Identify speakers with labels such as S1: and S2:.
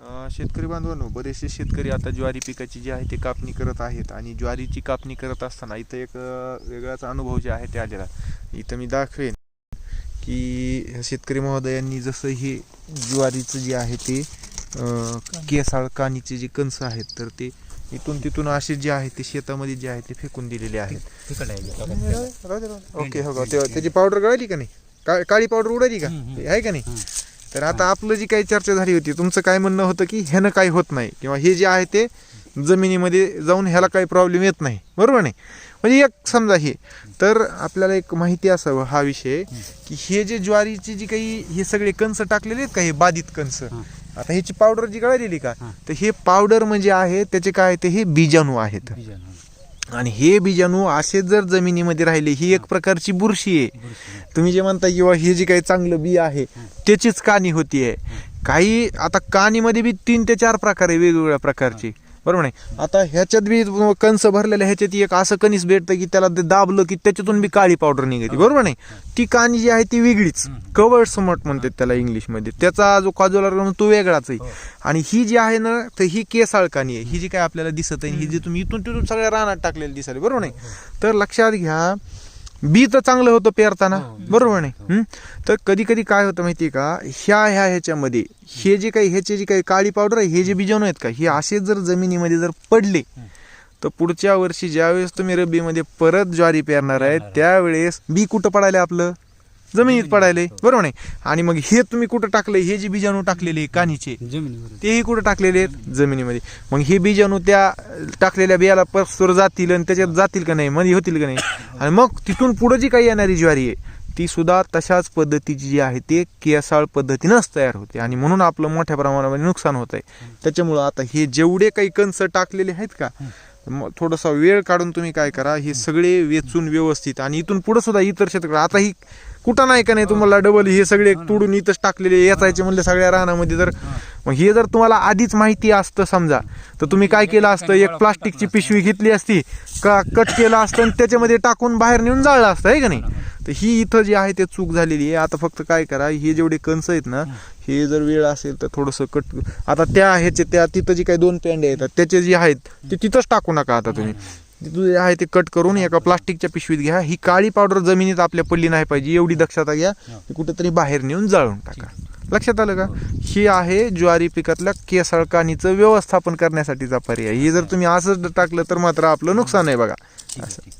S1: शेतकरी बांधवांनो बरेचसे शेतकरी आता ज्वारी पिकाची जी आहे ते कापणी करत आहेत आणि ज्वारीची कापणी करत असताना इथं एक वेगळाच अनुभव जे आहे ते आलेला. इथं मी दाखवेन की शेतकरी महोदयांनी जसं हे ज्वारीचं जे आहे ते केसाळ कानीचे जे कंस आहेत तर ते इथून तिथून असे जे आहे ते शेतामध्ये जे आहे ते फेकून दिलेले आहेत. ओके हो का. त्याची पावडर गळाली का नाही? काळी पावडर उडाली का. आहे का नाही? तर आता आपलं जी काही चर्चा झाली होती तुमचं काय म्हणणं होतं की ह्यानं काही होत नाही किंवा हे जे आहे ते जमिनीमध्ये जाऊन ह्याला काही प्रॉब्लेम येत नाही बरोबर नाही म्हणजे एक समजा हे तर आपल्याला एक माहिती असावं हा विषय की हे जे ज्वारीची जी काही हे सगळे कंस टाकलेले आहेत का हे बाधित कंस. आता ह्याची पावडर जी गळालेली का. तर हे पावडर म्हणजे आहे त्याचे काय ते हे बीजाणू आहेत. आणि हे बीजाणू असे जर जमिनीमध्ये राहिले ही एक प्रकारची बुरशी आहे. तुम्ही जे म्हणता किंवा हे जे काही चांगलं बी आहे त्याचीच कानी होतीये. काही आता कानीमध्ये बी तीन ते चार प्रकार आहे वेगवेगळ्या प्रकारचे. बरोबर नाही? आता ह्याच्यात बी कंस भरलेल्या ह्याच्यात एक असं कणीस भेटतं की त्याला दाबलं की त्याच्यातून बी काळी पावडर निघते. बरोबर नाही? ती कानी जी आहे ती वेगळीच. कवर्ड समट म्हणतात त्याला इंग्लिशमध्ये. त्याचा जो काजूला रंग तो वेगळाच आहे. आणि ही जी आहे ना तर ही केसाळ कानी आहे. ही जी काय आपल्याला दिसत आहे ही जी तुम्ही इथून तिथून सगळ्या रानात टाकलेली दिसाली बरोबर नाही? तर लक्षात घ्या बी तर चांगलं होतं पेरताना.
S2: हो,
S1: बरोबर नाही? हं? तर कधी कधी काय होतं माहितीये का? ह्या ह्या ह्याच्यामध्ये हे जे काही ह्याचे जे काही काळी पावडर आहे हे जे बीजाणू आहेत का? हे असे जर जमिनीमध्ये जर पडले तर पुढच्या वर्षी ज्यावेळेस तुम्ही रब्बीमध्ये परत ज्वारी पेरणार आहे. त्यावेळेस बी कुठं पडायले आपलं? जमिनीत पडायले.
S2: हो.
S1: बरोबर नाही? आणि मग हे तुम्ही कुठं टाकले? हे जे बीजाणू टाकलेले कानीचे
S2: जमिनीवर
S1: तेही कुठं टाकलेले आहेत? जमिनीमध्ये. मग हे बीजाणू त्या टाकलेल्या बियाला परस्पर जातील आणि त्याच्यात जातील का नाही? मध्ये होतील का नाही? आणि मग तिथून पुढे जी काही येणारी ज्वारी आहे ती सुद्धा तशाच पद्धतीची जी आहे ते केसाळ पद्धतीनंच तयार होते. आणि म्हणून आपलं मोठ्या प्रमाणामध्ये नुकसान होत आहे. त्याच्यामुळं आता हे जेवढे काही कंस टाकलेले आहेत का मग थोडासा वेळ काढून तुम्ही काय करा हे सगळे वेचून व्यवस्थित आणि इथून पुढे सुद्धा इतर क्षेत्र आता ही कुठं नाही का नाही तुम्हाला डबल हे सगळे तोडून इथंच टाकलेले याचायचे म्हणले सगळ्या रानामध्ये जर मग हे जर तुम्हाला आधीच माहिती असतं समजा तर तुम्ही काय केलं असतं एक प्लास्टिकची पिशवी घेतली असती का कट केलं असतं आणि त्याच्यामध्ये टाकून बाहेर नेऊन जाळलं असतं आहे का नाही? तर ही इथं जी आहे ते चूक झालेली आहे. आता फक्त काय करा हे जेवढे कंस आहेत ना हे. जर वेळ असेल तर थोडंसं कट आता त्या ह्याचे त्या तिथं जी काही दोन पेंड्या येतात त्याचे जे आहेत ते तिथंच टाकू नका आता तुम्ही. जे आहे ते कट करून एका प्लास्टिकच्या पिशवीत घ्या. ही काळी पावडर जमिनीत आपल्या पडली नाही पाहिजे. एवढी दक्षता घ्या. कुठेतरी बाहेर नेऊन जाळून टाका. लक्षात आलं का? ही. आहे ज्वारी पिकातल्या केसाळ कानीचं व्यवस्थापन करण्यासाठीचा पर्याय. हे जर तुम्ही असंच टाकलं तर मात्र आपलं नुकसान आहे बघा.
S2: आहे.